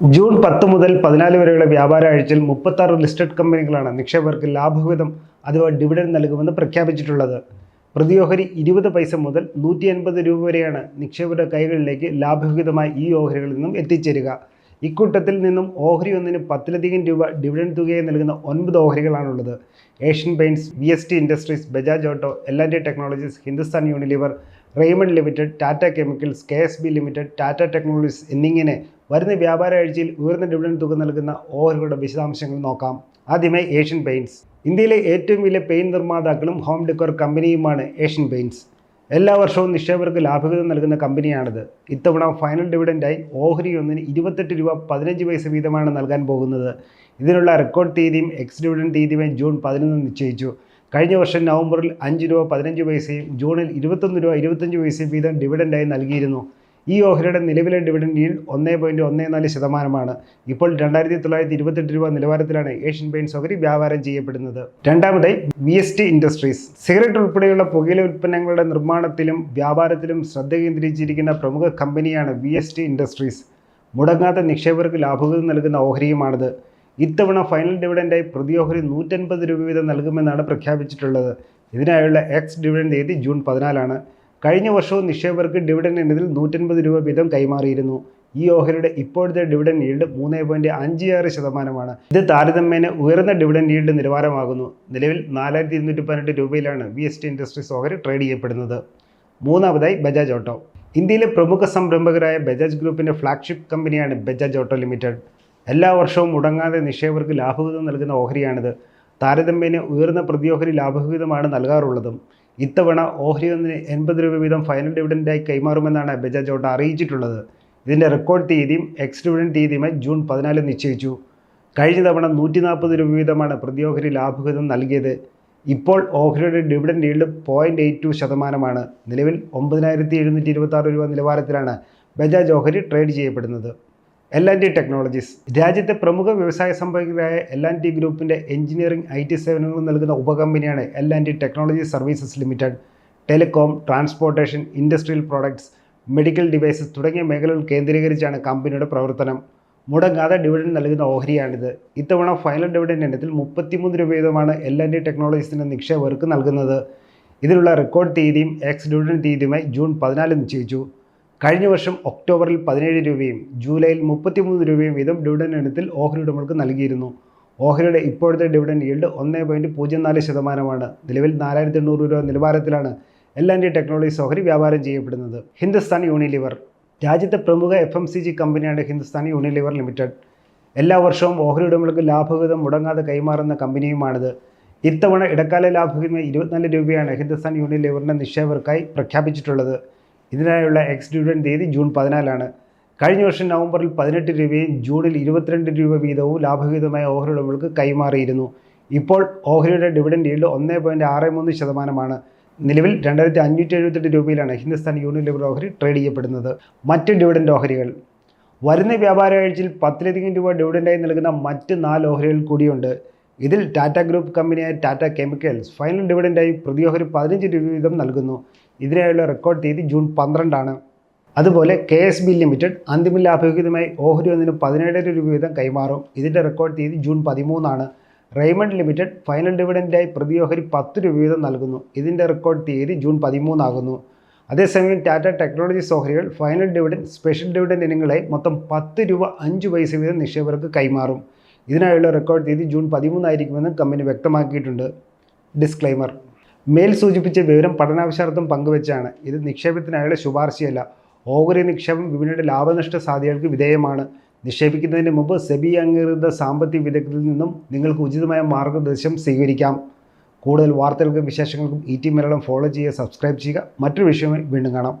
June പത്ത് മുതൽ പതിനാല് വരെയുള്ള വ്യാപാര ആഴ്ചയിൽ മുപ്പത്താറ് ലിസ്റ്റഡ് കമ്പനികളാണ് നിക്ഷേപകർക്ക് ലാഭവിഹിതം അഥവാ ഡിവിഡൻഡ് നൽകുമെന്ന് പ്രഖ്യാപിച്ചിട്ടുള്ളത്. പ്രതിയോഹരി ഇരുപത് പൈസ മുതൽ നൂറ്റി എൺപത് രൂപ വരെയാണ് നിക്ഷേപകരുടെ കൈകളിലേക്ക് ലാഭവിഹിതമായി ഈ ഓഹരികളിൽ നിന്നും എത്തിച്ചേരുക. ഇക്കൂട്ടത്തിൽ നിന്നും ഓഹരി ഒന്നിന് പത്തിലധികം രൂപ ഡിവിഡൻഡ് തുകയെ നൽകുന്ന ഒൻപത് ഓഹരികളാണുള്ളത്. Asian Paints V S T Industries Bajaj Auto L and Technologies Hindustan Unilever Raymond Limited Tata Chemicals K S B Limited Tata Technologies എന്നിങ്ങനെ വരുന്ന വ്യാപാര ആഴ്ചയിൽ ഉയർന്ന ഡിവിഡൻഡ് തുക നൽകുന്ന ഓഹരികളുടെ വിശദാംശങ്ങൾ നോക്കാം. ആദ്യമേ ഏഷ്യൻ പെയിന്റ്സ് ഇന്ത്യയിലെ ഏറ്റവും വലിയ പെയിന്റ് നിർമ്മാതാക്കളും ഹോം ഡെക്കോർ കമ്പനിയുമാണ് ഏഷ്യൻ പെയിന്റ്സ് എല്ലാ വർഷവും നിക്ഷേപകർക്ക് ലാഭവിഹിതം നൽകുന്ന കമ്പനിയാണിത് ഇത്തവണ ഫൈനൽ ഡിവിഡൻഡായി ഓഹരി ഒന്നിന് ഇരുപത്തെട്ട് രൂപ പതിനഞ്ച് പൈസ വീതമാണ് നൽകാൻ പോകുന്നത്. ഇതിനുള്ള റെക്കോർഡ് തീയതിയും എക്സ് ഡിവിഡൻ തീയതിയുമായി ജൂൺ പതിനൊന്ന് നിശ്ചയിച്ചു. കഴിഞ്ഞ വർഷം നവംബറിൽ അഞ്ച് രൂപ പതിനഞ്ച് പൈസയും ജൂണിൽ ഇരുപത്തൊന്ന് രൂപ ഇരുപത്തഞ്ച് പൈസയും വീതം ഡിവിഡൻഡായി നൽകിയിരുന്നു. ഈ ഓഹരിയുടെ നിലവിലെ ഡിവിഡൻഡ് ഈൽ ഒന്നേ പോയിന്റ് ഒന്നേ നാല് ശതമാനമാണ്. ഇപ്പോൾ രണ്ടായിരത്തി തൊള്ളായിരത്തി ഇരുപത്തെട്ട് രൂപ നിലവാരത്തിലാണ് ഏഷ്യൻ പെയിന്റ്സ് ഓഹരി വ്യാപാരം ചെയ്യപ്പെടുന്നത്. രണ്ടാമതായി V S T Industries. Cigarette ഉൾപ്പെടെയുള്ള പുകയില ഉൽപ്പന്നങ്ങളുടെ നിർമ്മാണത്തിലും വ്യാപാരത്തിലും ശ്രദ്ധ കേന്ദ്രീകരിച്ചിരിക്കുന്ന പ്രമുഖ കമ്പനിയാണ് വി എസ് ടി ഇൻഡസ്ട്രീസ്. മുടങ്ങാത്ത നിക്ഷേപകർക്ക് ലാഭവിഹിതം നൽകുന്ന ഓഹരിയുമാണിത്. ഇത്തവണ ഫൈനൽ ഡിവിഡൻഡായി പ്രതി ഓഹരി നൂറ്റൻപത് രൂപ വീതം നൽകുമെന്നാണ് പ്രഖ്യാപിച്ചിട്ടുള്ളത്. ഇതിനായുള്ള എക്സ് ഡിവിഡൻഡ് തീയതി ജൂൺ പതിനാലാണ്. കഴിഞ്ഞ വർഷവും നിക്ഷേപകർക്ക് ഡിവിഡൻഡ് ഇനത്തിൽ നൂറ്റൻപത് രൂപ വീതം കൈമാറിയിരുന്നു. ഈ ഓഹരിയുടെ ഇപ്പോഴത്തെ ഡിവിഡൻഡ് ഈൽഡ് മൂന്ന് പോയിന്റ് അഞ്ച് ആറ് ശതമാനമാണ്. ഇത് താരതമ്യേന ഉയർന്ന ഡിവിഡൻഡ് ഈൽഡ് നിലവാരമാകുന്നു. നിലവിൽ നാലായിരത്തി ഇരുന്നൂറ്റി പതിനെട്ട് രൂപയിലാണ് വി എസ് ടി ഇൻഡസ്ട്രീസ് ഓഹരി ട്രേഡ് ചെയ്യപ്പെടുന്നത്. മൂന്നാമതായി ബജാജ് ഓട്ടോ ഇന്ത്യയിലെ പ്രമുഖ സംരംഭകരായ ബജാജ് ഗ്രൂപ്പിന്റെ ഫ്ലാഗ്ഷിപ്പ് കമ്പനിയാണ് ബജാജ് ഓട്ടോ ലിമിറ്റഡ് എല്ലാ വർഷവും മുടങ്ങാതെ നിക്ഷേപകർക്ക് ലാഭവിഹിതം നൽകുന്ന ഓഹരിയാണിത്. താരതമ്യേന ഉയർന്ന പ്രതിയോഹരി ലാഭവിഹിതമാണ് നൽകാറുള്ളതും. ഇത്തവണ ഓഹരി ഒന്നിന് എൺപത് രൂപ വീതം ഫൈനൽ ഡിവിഡൻഡായി കൈമാറുമെന്നാണ് ബജാജ് ഓട്ട അറിയിച്ചിട്ടുള്ളത്. ഇതിന്റെ റെക്കോർഡ് തീയതിയും എക്സ് ഡിവിഡൻഡ് തീയതിയുമായി ജൂൺ പതിനാല് നിശ്ചയിച്ചു. കഴിഞ്ഞ തവണ നൂറ്റി നാൽപ്പത് രൂപ വീതമാണ് പ്രതിയോഹരി ലാഭവിഹിതം നൽകിയത്. ഇപ്പോൾ ഓഹരിയുടെ dividend yield point eight two ശതമാനമാണ്. നിലവിൽ ഒമ്പതിനായിരത്തി എഴുന്നൂറ്റി ഇരുപത്തി ആറ് രൂപ നിലവാരത്തിലാണ് ബജാജ് ഓഹരി ട്രേഡ് ചെയ്യപ്പെടുന്നത്. എൽ ആൻഡ് ടി ടെക്നോളജീസ് രാജ്യത്തെ പ്രമുഖ വ്യവസായ സംഭവങ്ങളായ എൽ ആൻഡ് ടി ഗ്രൂപ്പിന്റെ എഞ്ചിനീയറിംഗ് ഐ ടി സേവനങ്ങൾ നൽകുന്ന ഉപകമ്പനിയാണ് L and T Technology Services Limited telecom transportation industrial products medical devices തുടങ്ങിയ മേഖലകൾ കേന്ദ്രീകരിച്ചാണ് കമ്പനിയുടെ പ്രവർത്തനം. മുടങ്ങാതെ ഡിവിഡൻഡ് നൽകുന്ന ഓഹരിയാണിത്. ഇത്തവണ ഫൈനൽ ഡിവിഡൻഡ് ഇനത്തിൽ മുപ്പത്തിമൂന്ന് രൂപ വീതമാണ് എൽ ആൻഡ് ടി ടെക്നോളജീസിന്റെ നിക്ഷേപകർക്ക് നൽകുന്നത്. ഇതിനുള്ള റെക്കോർഡ് തീയതിയും എക്സ് ഡിവിഡൻഡ് തീയതിയുമായി ജൂൺ പതിനാല് നിശ്ചയിച്ചു. കഴിഞ്ഞ വർഷം ഒക്ടോബറിൽ പതിനേഴ് രൂപയും ജൂലൈയിൽ മുപ്പത്തിമൂന്ന് രൂപയും വീതം ഡിവിഡൻഡ് ഇനത്തിൽ ഓഹരി ഉടമകൾക്ക് നൽകിയിരുന്നു. ഓഹരിയുടെ ഇപ്പോഴത്തെ ഡിവിഡൻഡ് ഈൽഡ് ഒന്ന് പോയിന്റ് പൂജ്യം നാല് ശതമാനമാണ്. നിലവിൽ നാലായിരത്തി എണ്ണൂറ് രൂപ നിലവാരത്തിലാണ് എൽ ആൻഡ് ടെക്നോളജീസ് ഓഹരി വ്യാപാരം ചെയ്യപ്പെടുന്നത്. ഹിന്ദുസ്ഥാൻ യൂണിലിവർ. രാജ്യത്തെ പ്രമുഖ എഫ് എം സി ജി കമ്പനിയാണ് ഹിന്ദുസ്ഥാൻ യൂണിലിവർ ലിമിറ്റഡ്. എല്ലാ വർഷവും ഓഹരി ഉടമകൾക്ക് ലാഭവിഹിതം മുടങ്ങാതെ കൈമാറുന്ന കമ്പനിയുമാണിത്. ഇത്തവണ ഇടക്കാല ലാഭവിഹിതം ഇരുപത്തിനാല് രൂപയാണ് ഹിന്ദുസ്ഥാൻ യൂണിലിവറിന്റെ നിക്ഷേപകർക്കായി പ്രഖ്യാപിച്ചിട്ടുള്ളത്. ഇതിനായുള്ള എക്സ് ഡിവിഡൻഡ് തീയതി ജൂൺ പതിനാലാണ്. കഴിഞ്ഞ വർഷം നവംബറിൽ പതിനെട്ട് രൂപയും ജൂണിൽ ഇരുപത്തിരണ്ട് രൂപ വീതവും ലാഭവിഹിതമായ ഓഹരി ഉടമകൾക്ക് കൈമാറിയിരുന്നു. ഇപ്പോൾ ഓഹരിയുടെ ഡിവിഡൻഡ് ഈൽഡ് ഒന്ന് പോയിന്റ് ആറ് മൂന്ന് ശതമാനമാണ്. നിലവിൽ രണ്ടായിരത്തി അഞ്ഞൂറ്റി എഴുപത്തെട്ട് രൂപയിലാണ് ഹിന്ദുസ്ഥാൻ യൂണിലിവർ ഓഹരി ട്രേഡ് ചെയ്യപ്പെടുന്നത്. മറ്റ് ഡിവിഡൻഡ് ഓഹരികൾ. വരുന്ന വ്യാപാര ആഴ്ചയിൽ പത്തിലധികം രൂപ ഡിവിഡൻഡായി നൽകുന്ന മറ്റ് നാല് ഓഹരികൾ കൂടിയുണ്ട്. ഇതിൽ ടാറ്റ ഗ്രൂപ്പ് കമ്പനിയായ ടാറ്റ കെമിക്കൽസ് ഫൈനൽ ഡിവിഡൻഡായി പ്രതിയോഹരി പതിനഞ്ച് രൂപ വീതം നൽകുന്നു. ഇതിനായുള്ള റെക്കോർഡ് തീയതി ജൂൺ പന്ത്രണ്ടാണ്. അതുപോലെ കെ എസ് ബി ലിമിറ്റഡ് അന്തിമ ലാഭവിഹിതമായി ഓഹരി ഒന്നിന് പതിനേഴര രൂപ വീതം കൈമാറും. ഇതിന്റെ റെക്കോർഡ് തീയതി ജൂൺ പതിമൂന്നാണ്. റെയ്മണ്ട് ലിമിറ്റഡ് ഫൈനൽ ഡിവിഡൻഡായി പ്രതിയോഹരി പത്ത് രൂപ വീതം നൽകുന്നു. ഇതിന്റെ റെക്കോർഡ് തീയതി ജൂൺ പതിമൂന്നാകുന്നു. അതേസമയം ടാറ്റ ടെക്നോളജീസ് ഓഹരികൾ ഫൈനൽ ഡിവിഡൻഡ് സ്പെഷ്യൽ ഡിവിഡൻഡ് ഇനങ്ങളായി മൊത്തം പത്ത് രൂപ അഞ്ച് പൈസ വീതം നിക്ഷേപകർക്ക് കൈമാറും. ഇതിനായുള്ള റെക്കോർഡ് തീയതി ജൂൺ പതിമൂന്നായിരിക്കുമെന്ന് കമ്പനി വ്യക്തമാക്കിയിട്ടുണ്ട്. ഡിസ്ക്ലൈമർ മേൽ സൂചിപ്പിച്ച വിവരം പഠനാവശ്യാർത്ഥം പങ്കുവച്ചാണ്. ഇത് നിക്ഷേപത്തിനായുള്ള ശുപാർശയല്ല. ഓഹരി നിക്ഷേപം വിപണിയുടെ ലാഭനഷ്ട സാധ്യതകൾക്ക് വിധേയമാണ്. നിക്ഷേപിക്കുന്നതിന് മുമ്പ് സെബി അംഗീകൃത സാമ്പത്തിക വിദഗ്ധരിൽ നിന്നും നിങ്ങൾക്ക് ഉചിതമായ മാർഗനിർദ്ദേശം സ്വീകരിക്കാം. കൂടുതൽ വാർത്തകൾക്കും വിശേഷങ്ങൾക്കും ഇ ടി മലയാളം ഫോളോ ചെയ്യുക സബ്സ്ക്രൈബ് ചെയ്യുക. മറ്റൊരു വിഷയമായി വീണ്ടും കാണാം.